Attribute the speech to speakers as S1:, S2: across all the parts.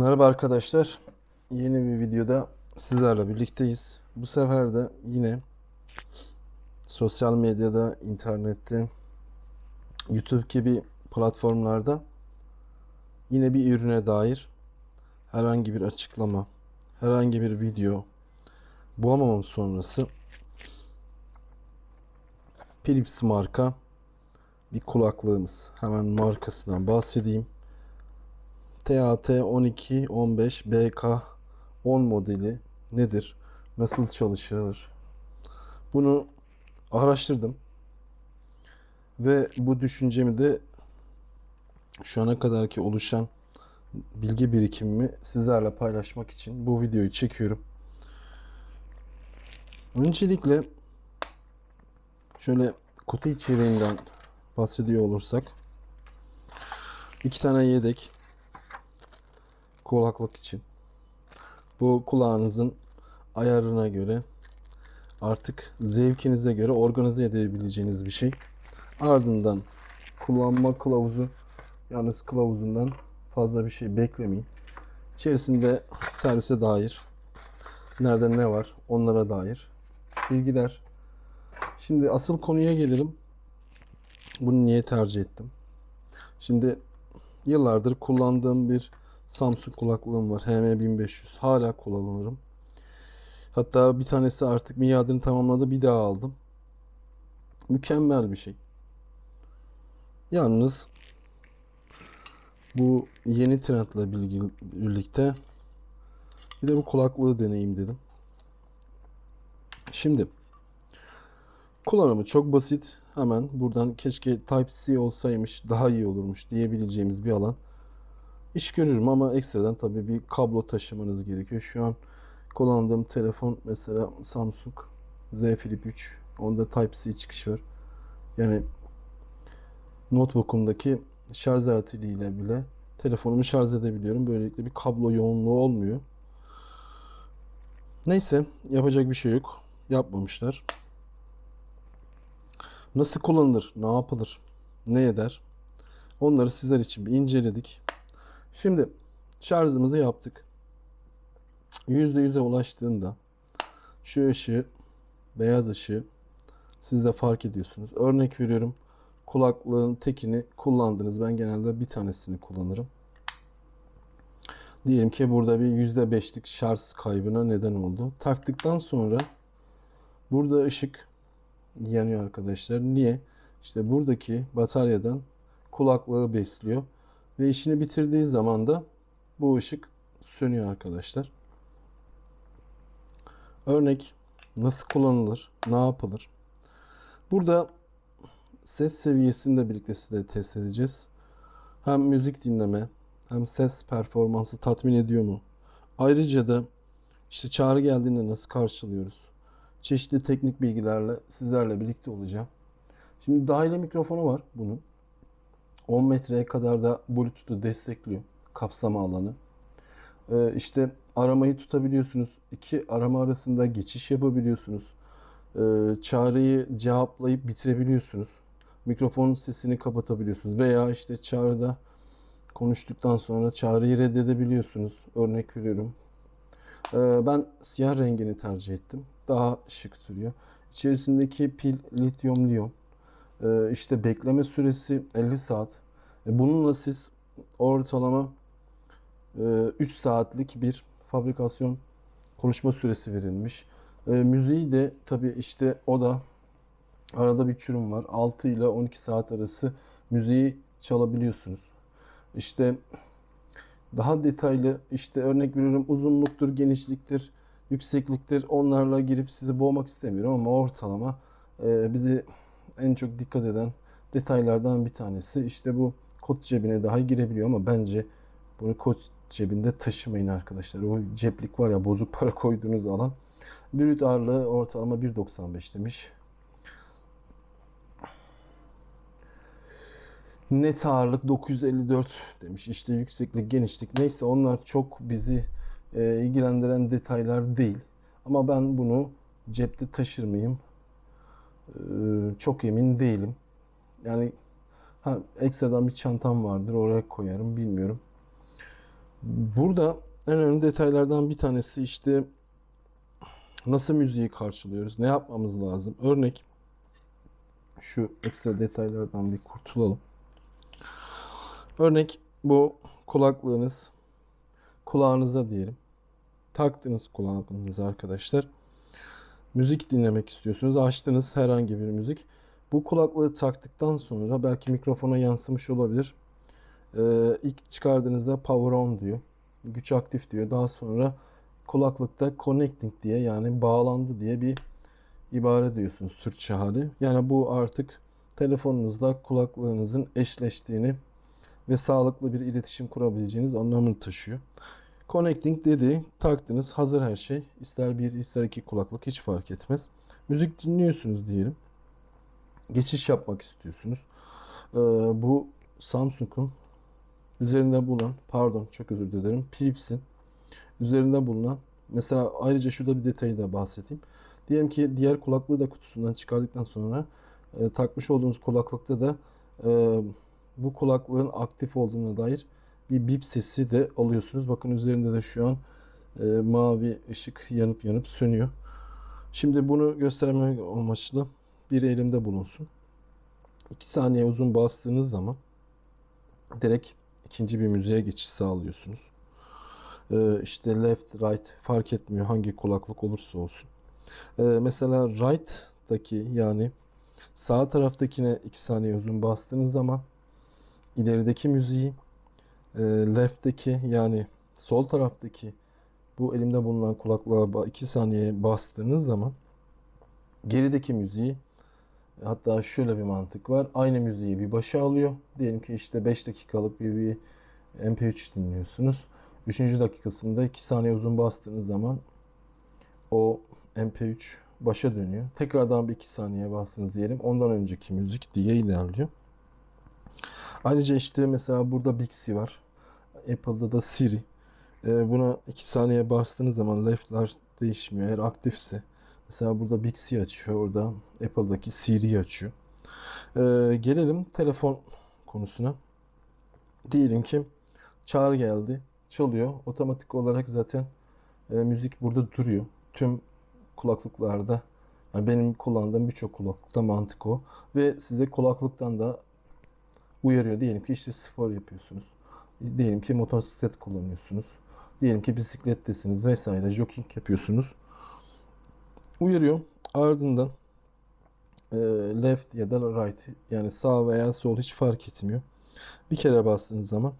S1: Merhaba arkadaşlar. Yeni bir videoda sizlerle birlikteyiz. Bu sefer de yine sosyal medyada, internette, YouTube gibi platformlarda yine bir ürüne dair herhangi bir açıklama, herhangi bir video bulamamam sonrası Philips marka bir kulaklığımız. Hemen markasından bahsedeyim. TAT 1215 BK 10 modeli nedir? Nasıl çalışır? Bunu araştırdım. Ve bu düşüncemi de şu ana kadarki oluşan bilgi birikimimi sizlerle paylaşmak için bu videoyu çekiyorum. Öncelikle şöyle kutu içeriğinden bahsediyor olursak iki tane yedek kulaklık için. Bu kulağınızın ayarına göre artık zevkinize göre organize edebileceğiniz bir şey. Ardından kullanma kılavuzu yalnız kılavuzundan fazla bir şey beklemeyin. İçerisinde servise dair nerede ne var onlara dair bilgiler. Şimdi asıl konuya gelelim. Bunu niye tercih ettim? Şimdi yıllardır kullandığım bir Samsung kulaklığım var. HM1500. Hala kullanırım. Hatta bir tanesi artık miadını tamamladı. Bir daha aldım. Mükemmel bir şey. Yalnız bu yeni trendle bilgi- birlikte bir de bu kulaklığı deneyeyim dedim. Şimdi kullanımı çok basit. Hemen buradan keşke Type-C olsaymış daha iyi olurmuş diyebileceğimiz bir alan. İş görürüm ama ekstradan tabii bir kablo taşımanız gerekiyor. Şu an kullandığım telefon mesela Samsung Z Flip 3. Onda Type-C çıkış var. Yani notebook'umdaki şarj aletiyle bile telefonumu şarj edebiliyorum. Böylelikle bir kablo yoğunluğu olmuyor. Neyse yapacak bir şey yok. Yapmamışlar. Nasıl kullanılır? Ne yapılır? Ne eder? Onları sizler için bir inceledik. Şimdi şarjımızı yaptık. %100'e ulaştığında şu ışığı, beyaz ışığı siz de fark ediyorsunuz. Örnek veriyorum. Kulaklığın tekini kullandınız. Ben genelde bir tanesini kullanırım. Diyelim ki burada bir %5'lik şarj kaybına neden oldu. Taktıktan sonra burada ışık yanıyor arkadaşlar. Niye? İşte buradaki bataryadan kulaklığı besliyor. Ve işini bitirdiği zaman da bu ışık sönüyor arkadaşlar. Örnek nasıl kullanılır, ne yapılır? Burada ses seviyesini de birlikte size test edeceğiz. Hem müzik dinleme hem ses performansı tatmin ediyor mu? Ayrıca da işte çağrı geldiğinde nasıl karşılıyoruz? Çeşitli teknik bilgilerle sizlerle birlikte olacağım. Şimdi dahili mikrofonu var bunun. 10 metreye kadar da Bluetooth'u destekliyor. Kapsama alanı. Ee, işte aramayı tutabiliyorsunuz. İki arama arasında geçiş yapabiliyorsunuz. Ee, çağrıyı cevaplayıp bitirebiliyorsunuz. Mikrofonun sesini kapatabiliyorsunuz. Veya işte çağrıda konuştuktan sonra çağrıyı reddedebiliyorsunuz. Örnek veriyorum. Ee, ben siyah rengini tercih ettim. Daha şık duruyor. İçerisindeki pil lityum liyon. Ee, işte bekleme süresi 50 saat. E, Bununla siz ortalama e, 3 saatlik bir fabrikasyon konuşma süresi verilmiş. E, müziği de tabii işte o da arada bir çürüm var. 6 ile 12 saat arası müziği çalabiliyorsunuz. İşte daha detaylı işte örnek veriyorum uzunluktur, genişliktir, yüksekliktir onlarla girip sizi boğmak istemiyorum ama ortalama e, bizi en çok dikkat eden detaylardan bir tanesi. İşte bu kot cebine daha girebiliyor ama bence bunu kot cebinde taşımayın arkadaşlar. O ceplik var ya bozuk para koyduğunuz alan. Brüt ağırlığı ortalama 1.95 demiş. Net ağırlık 954 demiş. İşte yükseklik, genişlik neyse onlar çok bizi e, ilgilendiren detaylar değil. Ama ben bunu cepte taşır mıyım? Ee, çok emin değilim. Yani ha, ekstradan bir çantam vardır oraya koyarım bilmiyorum. Burada en önemli detaylardan bir tanesi işte nasıl müziği karşılıyoruz, ne yapmamız lazım. Örnek şu ekstra detaylardan bir kurtulalım. Örnek bu kulaklığınız kulağınıza diyelim. Taktınız kulağınıza arkadaşlar. Müzik dinlemek istiyorsunuz. Açtınız herhangi bir müzik. Bu kulaklığı taktıktan sonra belki mikrofona yansımış olabilir. Ee, ilk çıkardığınızda power on diyor. Güç aktif diyor. Daha sonra kulaklıkta connecting diye yani bağlandı diye bir ibare diyorsunuz Türkçe hali. Yani bu artık telefonunuzla kulaklığınızın eşleştiğini ve sağlıklı bir iletişim kurabileceğiniz anlamını taşıyor. Connecting dedi, taktınız, hazır her şey. İster bir, ister iki kulaklık hiç fark etmez. Müzik dinliyorsunuz diyelim. Geçiş yapmak istiyorsunuz. Ee, bu Samsung'un üzerinde bulunan, pardon çok özür dilerim, Philips'in üzerinde bulunan, mesela ayrıca şurada bir detayı da bahsedeyim. Diyelim ki diğer kulaklığı da kutusundan çıkardıktan sonra e, takmış olduğunuz kulaklıkta da e, bu kulaklığın aktif olduğuna dair bir bip sesi de alıyorsunuz. Bakın üzerinde de şu an e, mavi ışık yanıp yanıp sönüyor. Şimdi bunu göstermek amaçlı bir elimde bulunsun. 2 saniye uzun bastığınız zaman direkt ikinci bir müziğe geçiş sağlıyorsunuz. E, işte left, right fark etmiyor hangi kulaklık olursa olsun. E, mesela right'taki yani sağ taraftakine 2 saniye uzun bastığınız zaman ilerideki müziği e, left'teki yani sol taraftaki bu elimde bulunan kulaklığa 2 saniye bastığınız zaman gerideki müziği hatta şöyle bir mantık var. Aynı müziği bir başa alıyor. Diyelim ki işte 5 dakikalık bir, bir MP3 dinliyorsunuz. 3. dakikasında 2 saniye uzun bastığınız zaman o MP3 başa dönüyor. Tekrardan bir 2 saniye bastınız diyelim. Ondan önceki müzik diye ilerliyor. Ayrıca işte mesela burada Bixby var. Apple'da da Siri. Ee, buna 2 saniye bastığınız zaman left'ler değişmiyor. Eğer aktifse mesela burada Bixby açıyor. Orada Apple'daki Siri'yi açıyor. Ee, gelelim telefon konusuna. Diyelim ki çağrı geldi. Çalıyor. Otomatik olarak zaten e, müzik burada duruyor. Tüm kulaklıklarda yani benim kullandığım birçok kulaklıkta mantık o. Ve size kulaklıktan da uyarıyor. Diyelim ki işte spor yapıyorsunuz. Diyelim ki motosiklet kullanıyorsunuz. Diyelim ki bisiklettesiniz vesaire jogging yapıyorsunuz. Uyarıyor. Ardından e, left ya da right yani sağ veya sol hiç fark etmiyor. Bir kere bastığınız zaman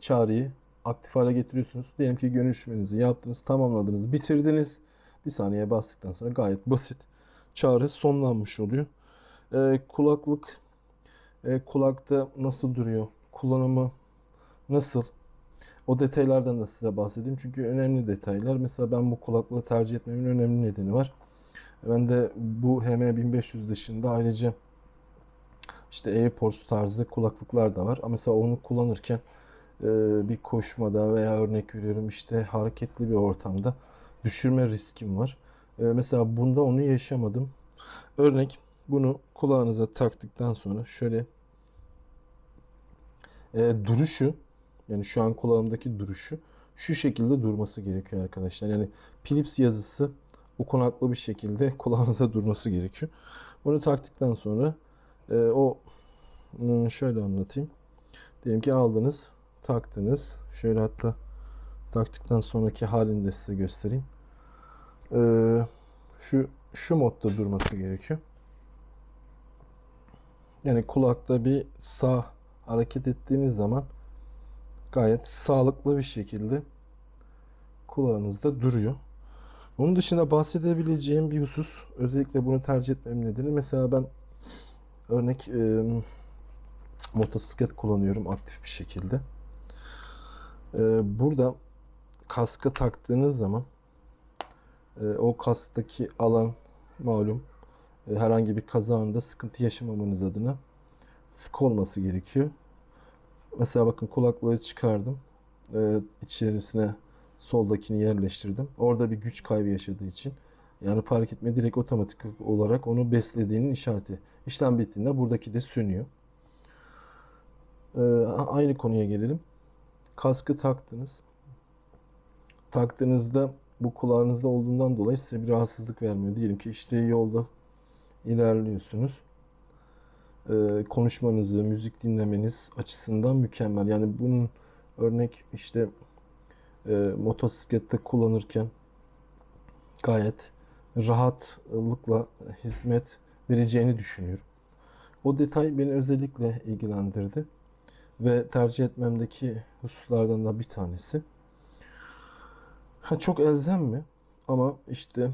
S1: çağrıyı aktif hale getiriyorsunuz. Diyelim ki görüşmenizi yaptınız, tamamladınız, bitirdiniz. Bir saniye bastıktan sonra gayet basit çağrı sonlanmış oluyor. E, kulaklık e, kulakta nasıl duruyor? Kullanımı nasıl? O detaylardan da size bahsedeyim. Çünkü önemli detaylar. Mesela ben bu kulaklığı tercih etmemin önemli nedeni var. Ben de bu HM1500 dışında ayrıca işte AirPods tarzı kulaklıklar da var. Ama mesela onu kullanırken e, bir koşmada veya örnek veriyorum işte hareketli bir ortamda düşürme riskim var. E, mesela bunda onu yaşamadım. Örnek bunu kulağınıza taktıktan sonra şöyle e, duruşu yani şu an kulağımdaki duruşu şu şekilde durması gerekiyor arkadaşlar. Yani Philips yazısı okunaklı bir şekilde kulağınıza durması gerekiyor. Bunu taktıktan sonra e, o hmm, şöyle anlatayım. Diyelim ki aldınız, taktınız. Şöyle hatta taktıktan sonraki halini de size göstereyim. E, şu şu modda durması gerekiyor. Yani kulakta bir sağ hareket ettiğiniz zaman gayet sağlıklı bir şekilde kulağınızda duruyor. Onun dışında bahsedebileceğim bir husus, özellikle bunu tercih etmem nedeni mesela ben örnek e, motosiklet kullanıyorum aktif bir şekilde. E, burada kaskı taktığınız zaman e, o kasktaki alan malum herhangi bir kazanda sıkıntı yaşamamanız adına sık olması gerekiyor. Mesela bakın kulaklığı çıkardım. Ee, içerisine soldakini yerleştirdim. Orada bir güç kaybı yaşadığı için yani fark etme direkt otomatik olarak onu beslediğinin işareti. İşlem bittiğinde buradaki de sönüyor. Ee, aynı konuya gelelim. kaskı taktınız. Taktığınızda bu kulağınızda olduğundan dolayı size bir rahatsızlık vermiyor. Diyelim ki işte yolda ilerliyorsunuz. Ee, konuşmanızı, müzik dinlemeniz açısından mükemmel. Yani bunun örnek işte e, motosiklette kullanırken gayet rahatlıkla hizmet vereceğini düşünüyorum. O detay beni özellikle ilgilendirdi ve tercih etmemdeki hususlardan da bir tanesi. Ha, çok elzem mi? Ama işte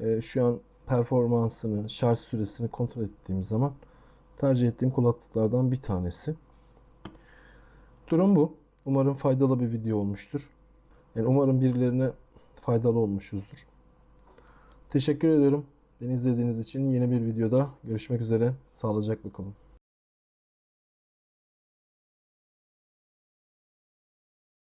S1: e, şu an performansını, şarj süresini kontrol ettiğim zaman tercih ettiğim kulaklıklardan bir tanesi. Durum bu. Umarım faydalı bir video olmuştur. Yani umarım birilerine faydalı olmuşuzdur. Teşekkür ederim. Beni izlediğiniz için yeni bir videoda görüşmek üzere. Sağlıcakla kalın.